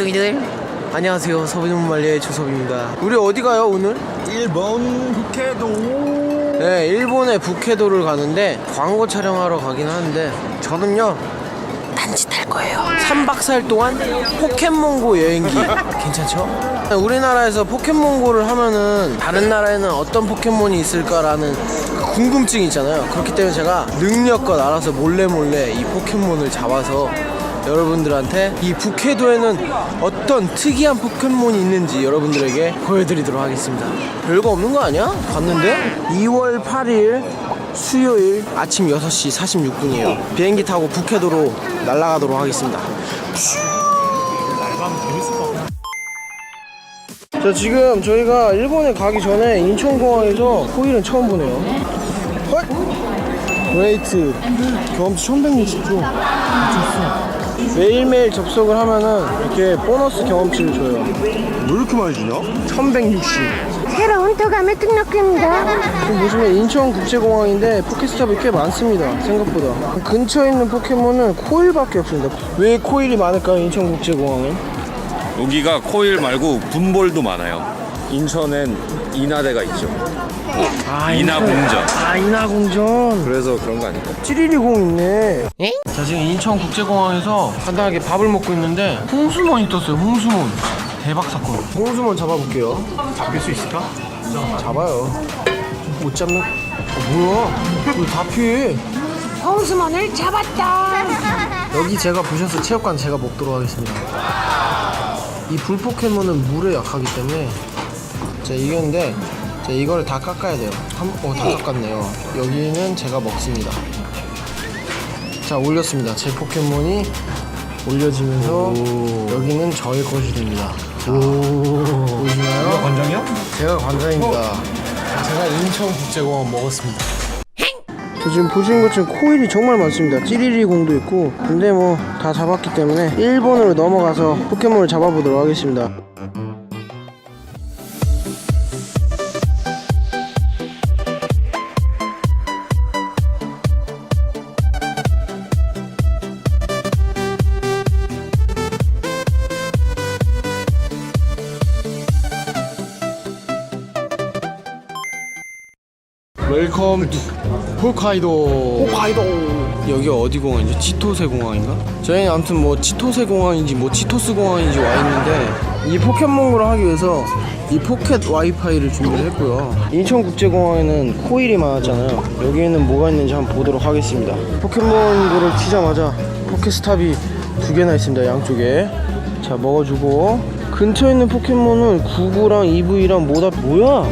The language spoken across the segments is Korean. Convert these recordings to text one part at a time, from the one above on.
깍두기들. 안녕하세요. 서비문말리의 조섭입니다. 우리 어디 가요 오늘? 일본 북해도. 네 일본의 북해도를 가는데 광고 촬영하러 가긴 하는데 저는요 딴짓 할 거예요. 3박 4일 동안 포켓몬고 여행기. 괜찮죠? 우리나라에서 포켓몬고를 하면은 다른 나라에는 어떤 포켓몬이 있을까라는 그 궁금증이 있잖아요. 그렇기 때문에 제가 능력껏 알아서 몰래 몰래 이 포켓몬을 잡아서 여러분들한테 이 북해도에는 어떤 특이한 포켓몬이 있는지 여러분들에게 보여드리도록 하겠습니다. 별거 없는 거 아니야? 봤는데? 2월 8일 수요일 아침 6시 46분이에요. 비행기 타고 북해도로 날아가도록 하겠습니다. 자 지금 저희가 일본에 가기 전에 인천공항에서 코일은 처음 보네요. 헐! 그레이트 경험치 1160조 매일매일 접속을 하면은 이렇게 보너스 경험치를 줘요. 왜 이렇게 많이 주냐? 1160. 새로운 도감을 등록합니다. 지금 보시면 인천국제공항인데 포켓스탑이 꽤 많습니다. 생각보다. 근처에 있는 포켓몬은 코일밖에 없습니다. 왜 코일이 많을까요? 인천국제공항은? 여기가 코일 말고 분볼도 많아요. 인천엔 인하대가 있죠. 아, 인하공전. 아, 인하공전. 그래서 그런 거 아닐까? 찌리리공 있네. 자, 지금 인천국제공항에서 간단하게 밥을 먹고 있는데 홍수몬이 떴어요. 홍수몬. 대박 사건. 홍수몬 잡아볼게요. 잡힐 수 있을까? 잡아요. 못 잡는. 어, 뭐야? 왜다 피해? 홍수몬을 잡았다. 여기 제가 부셔서 체육관 제가 먹도록 하겠습니다. 이 불 포켓몬은 물에 약하기 때문에 자 이건데 자 이걸 다 깎아야 돼요. 한어다 깎았네요. 여기는 제가 먹습니다. 자 올렸습니다. 제 포켓몬이 올려지면서 여기는 저의 것이 됩니다. 자, 보이시나요? 관장이야? 제가 관장입니다. 제가 인천국제공항 먹었습니다. 저 지금 보시는 것처럼 코일이 정말 많습니다. 찌리리 공도 있고 근데 뭐 다 잡았기 때문에 일본으로 넘어가서 포켓몬을 잡아보도록 하겠습니다. 웰컴 투 홋카이도. 홋카이도. 여기가 어디 공항이죠? 치토세 공항인가? 저희는 아무튼 뭐 치토세 공항인지 뭐 치토스 공항인지 와 있는데 이 포켓몬고를 하기 위해서 이 포켓 와이파이를 준비를 했고요. 인천국제공항에는 코일이 많았잖아요. 여기에는 뭐가 있는지 한번 보도록 하겠습니다. 포켓몬고를 치자마자 포켓스탑이 두 개나 있습니다 양쪽에. 자 먹어주고. 근처에 있는 포켓몬은 구구랑 EV랑 뭐다 뭐야?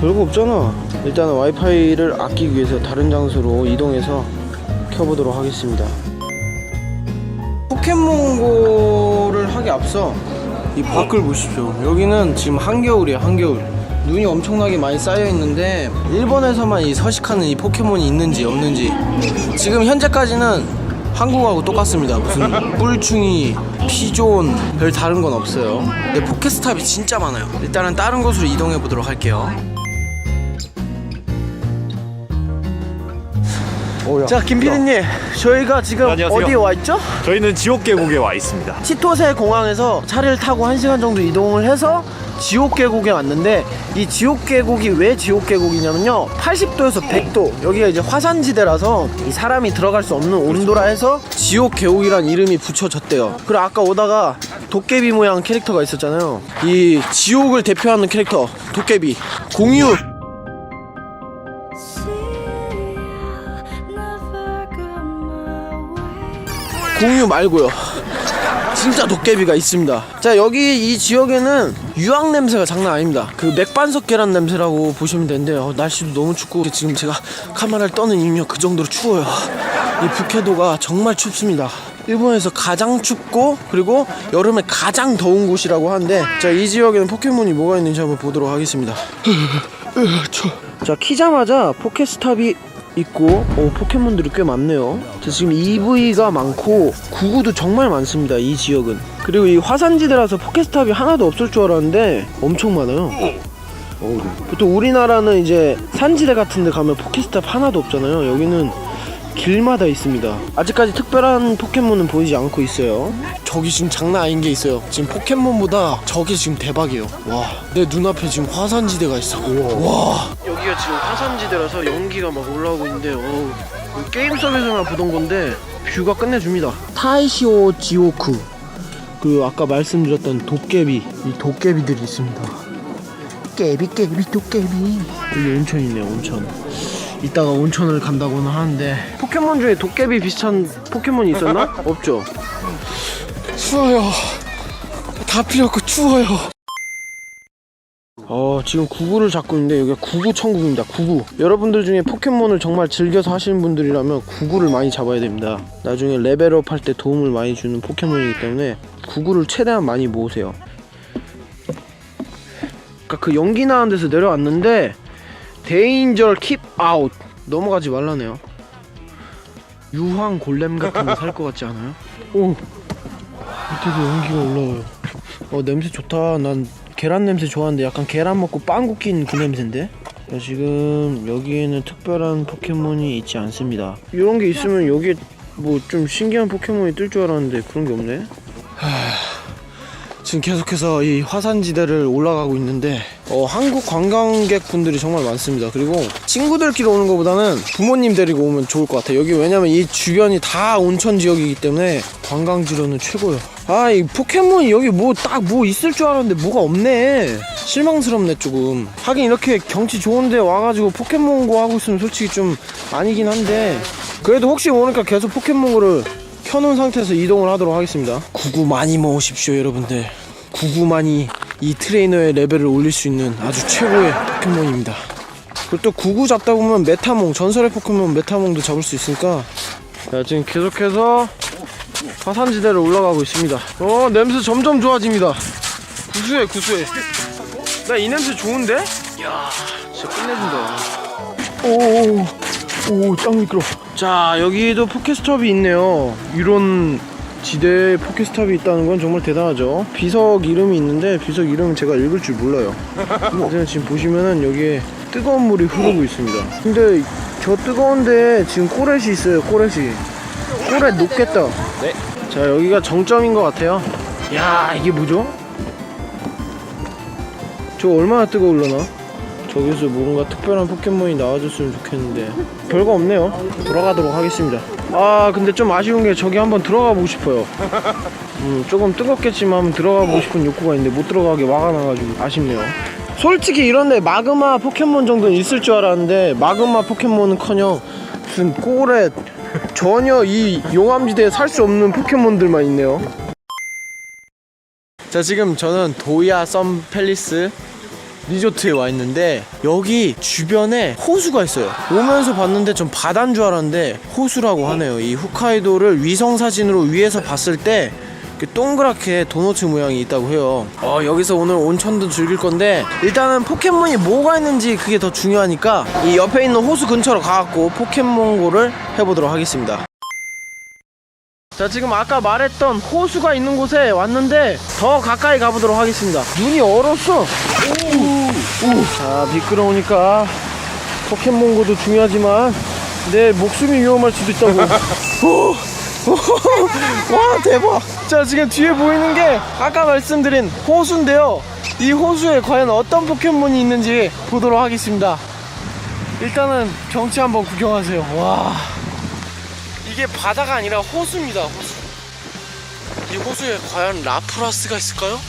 별거 없잖아. 일단은 와이파이를 아끼기 위해서 다른 장소로 이동해서 켜보도록 하겠습니다. 포켓몬고를 하기 앞서 이 밖을 보십시오. 여기는 지금 한겨울이에요, 한겨울. 눈이 엄청나게 많이 쌓여 있는데 일본에서만 이 서식하는 이 포켓몬이 있는지 없는지 지금 현재까지는 한국하고 똑같습니다. 무슨 뿔충이, 피존 별 다른 건 없어요. 근데 포켓스탑이 진짜 많아요. 일단은 다른 곳으로 이동해 보도록 할게요. 자, 김PD님, 저희가 지금 네, 안녕하세요. 어디에 와 있죠? 저희는 지옥 계곡에 와 있습니다. 치토세 공항에서 차를 타고 1시간 정도 이동을 해서 지옥 계곡에 왔는데 이 지옥 계곡이 왜 지옥 계곡이냐면요. 80도에서 100도. 여기가 이제 화산지대라서 이 사람이 들어갈 수 없는 온도라 해서 지옥 계곡이란 이름이 붙여졌대요. 그리고 아까 오다가 도깨비 모양 캐릭터가 있었잖아요. 이 지옥을 대표하는 캐릭터 도깨비. 공유 공유 말고요. 진짜 도깨비가 있습니다. 자 여기 이 지역에는 유황 냄새가 장난 아닙니다. 그 맥반석 계란 냄새라고 보시면 되는데 요 날씨도 너무 춥고 지금 제가 카메라를 떠는 이유는 그 정도로 추워요. 이 북해도가 정말 춥습니다. 일본에서 가장 춥고 그리고 여름에 가장 더운 곳이라고 하는데 자 이 지역에는 포켓몬이 뭐가 있는지 한번 보도록 하겠습니다. 자 키자마자 포켓스탑이 있고 오, 포켓몬들이 꽤 많네요. 자, 지금 EV가 많고 구구도 정말 많습니다 이 지역은. 그리고 이 화산지대라서 포켓스탑이 하나도 없을 줄 알았는데 엄청 많아요. 어, 보통 우리나라는 이제 산지대 같은 데 가면 포켓스탑 하나도 없잖아요. 여기는 길마다 있습니다. 아직까지 특별한 포켓몬은 보이지 않고 있어요. 저기 지금 장난 아닌 게 있어요. 지금 포켓몬보다 저게 지금 대박이에요. 와, 내 눈앞에 지금 화산지대가 있어. 와, 여기가 지금 화산지대라서 연기가 막 올라오고 있는데, 어, 게임 속에서만 보던 건데 뷰가 끝내줍니다. 타이시오 지오쿠. 그 아까 말씀드렸던 도깨비, 이 도깨비들이 있습니다. 깨비 깨비 도깨비. 여기 온천 있네요, 온천. 이따가 온천을 간다고는 하는데 포켓몬 중에 도깨비 비슷한 포켓몬이 있었나? 없죠. 추워요. 다 필요 없고 추워요. 어 지금 구구를 잡고 있는데 여기가 구구 천국입니다. 구구. 여러분들 중에 포켓몬을 정말 즐겨서 하시는 분들이라면 구구를 많이 잡아야 됩니다. 나중에 레벨업 할 때 도움을 많이 주는 포켓몬이기 때문에 구구를 최대한 많이 모으세요. 아까 그 연기 나는 데서 내려왔는데 데인저 킵 아웃 넘어가지 말라네요. 유황 골렘 같은 거 살 것 같지 않아요? 오 밑에서 연기가 올라와요. 어 냄새 좋다. 난 계란 냄새 좋아하는데 약간 계란 먹고 빵 굽긴 그 냄새인데. 자, 지금 여기에는 특별한 포켓몬이 있지 않습니다. 이런 게 있으면 여기에 뭐좀 신기한 포켓몬이 뜰 줄 알았는데 그런 게 없네. 지금 계속해서 이 화산지대를 올라가고 있는데 어, 한국 관광객 분들이 정말 많습니다. 그리고 친구들끼리 오는 것보다는 부모님 데리고 오면 좋을 것 같아요. 여기 왜냐면 이 주변이 다 온천 지역이기 때문에 관광지로는 최고예요. 아, 이 포켓몬이 여기 뭐 딱뭐 있을 줄 알았는데 뭐가 없네. 실망스럽네 조금. 하긴 이렇게 경치 좋은데 와가지고 포켓몬고 하고 있으면 솔직히 좀 아니긴 한데 그래도 혹시 오니까 계속 포켓몬고를 켜놓은 상태에서 이동을 하도록 하겠습니다. 구구 많이 모으십시오, 여러분들. 구구만이 이 트레이너의 레벨을 올릴 수 있는 아주 최고의 포켓몬입니다. 그리고 또 구구 잡다 보면 메타몽, 전설의 포켓몬 메타몽도 잡을 수 있으니까 자, 지금 계속해서 화산지대를 올라가고 있습니다. 어, 냄새 점점 좋아집니다. 구수해, 구수해. 나 이 냄새 좋은데? 이야, 진짜 끝내준다. 오, 오, 짱 미끄러. 자, 여기도 포켓스톱이 있네요. 이런 지대에 포켓스톱이 있다는 건 정말 대단하죠. 비석 이름이 있는데 비석 이름은 제가 읽을 줄 몰라요. 근데 지금 보시면은 여기에 뜨거운 물이 흐르고 있습니다. 근데 저 뜨거운데 지금 꼬렛이 있어요. 꼬렛이. 꼬렛 녹겠다. 네. 자, 여기가 정점인 것 같아요. 야, 이게 뭐죠? 저 얼마나 뜨거울려나? 저기서 뭔가 특별한 포켓몬이 나와줬으면 좋겠는데. 별거 없네요. 돌아가도록 하겠습니다. 아 근데 좀 아쉬운 게 저기 한번 들어가 보고 싶어요. 음 조금 뜨겁겠지만 들어가 보고 싶은 욕구가 있는데 못 들어가게 화가 나가지고 아쉽네요. 솔직히 이런데 마그마 포켓몬 정도는 있을 줄 알았는데 마그마 포켓몬은커녕 무슨 꼬렛 전혀 이 용암지대에 살 수 없는 포켓몬들만 있네요. 자 지금 저는 도야 썸 팰리스 리조트에 와 있는데 여기 주변에 호수가 있어요. 오면서 봤는데 좀 바다인 줄 알았는데 호수라고 하네요. 이 홋카이도를 위성 사진으로 위에서 봤을 때 동그랗게 도너츠 모양이 있다고 해요. 어, 여기서 오늘 온천도 즐길 건데 일단은 포켓몬이 뭐가 있는지 그게 더 중요하니까 이 옆에 있는 호수 근처로 가갖고 포켓몬고를 해보도록 하겠습니다. 자 지금 아까 말했던 호수가 있는 곳에 왔는데 더 가까이 가보도록 하겠습니다. 눈이 얼었어. 오, 오. 자 미끄러우니까 포켓몬고도 중요하지만 내 목숨이 위험할 수도 있다고. 오, 오, 와 대박! 자 지금 뒤에 보이는 게 아까 말씀드린 호수인데요. 이 호수에 과연 어떤 포켓몬이 있는지 보도록 하겠습니다. 일단은 경치 한번 구경하세요. 와 이게 바다가 아니라 호수입니다. 호수. 이 호수에 과연 라프라스가 있을까요?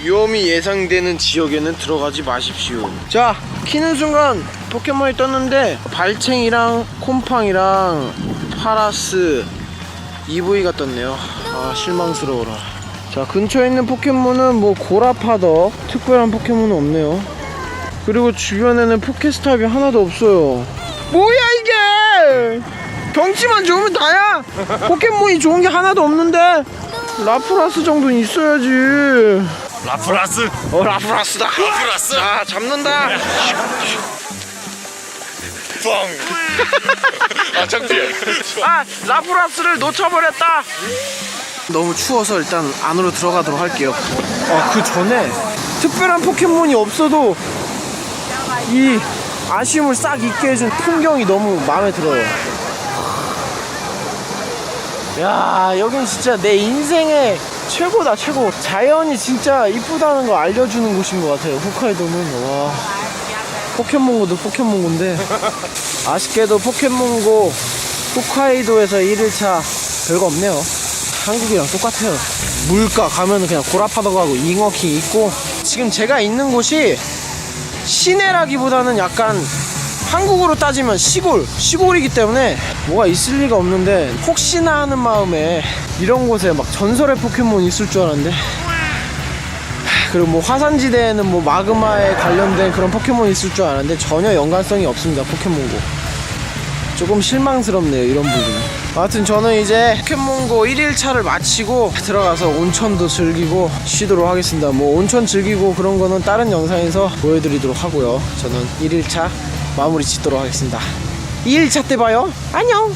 위험이 예상되는 지역에는 들어가지 마십시오. 자, 키는 순간 포켓몬이 떴는데 발챙이랑 콤팡이랑 파라스 EV가 떴네요. 아, 실망스러워라. 자, 근처에 있는 포켓몬은 뭐 고라파더 특별한 포켓몬은 없네요. 그리고 주변에는 포켓스탑이 하나도 없어요. 뭐야 이게? 경치만 좋으면 다야. 포켓몬이 좋은 게 하나도 없는데 라프라스 정도는 있어야지. 라프라스. 어 라프라스다. 라프라스. 아 잡는다. 아 창피해. 아 라프라스를 놓쳐버렸다. 너무 추워서 일단 안으로 들어가도록 할게요. 아 그 전에 특별한 포켓몬이 없어도 이 아쉬움을 싹 잊게 해준 풍경이 너무 마음에 들어요. 야 여긴 진짜 내 인생의 최고다 최고. 자연이 진짜 이쁘다는 거 알려주는 곳인 것 같아요. 홋카이도는. 와. 포켓몬고도 포켓몬고인데. 아쉽게도 포켓몬고 홋카이도에서 1일차 별거 없네요. 한국이랑 똑같아요. 물가 가면은 그냥 고라파도 가고 잉어킹 있고. 지금 제가 있는 곳이 시내라기보다는 약간 한국으로 따지면 시골 시골이기 때문에 뭐가 있을 리가 없는데 혹시나 하는 마음에 이런 곳에 막 전설의 포켓몬 있을 줄 알았는데. 하, 그리고 뭐 화산지대에는 뭐 마그마에 관련된 그런 포켓몬 있을 줄 알았는데 전혀 연관성이 없습니다 포켓몬고. 조금 실망스럽네요 이런 부분은 아무튼 저는 이제 포켓몬고 1일차를 마치고 들어가서 온천도 즐기고 쉬도록 하겠습니다. 뭐 온천 즐기고 그런 거는 다른 영상에서 보여드리도록 하고요. 저는 1일차 마무리 짓도록 하겠습니다. 2일차 때 봐요. 안녕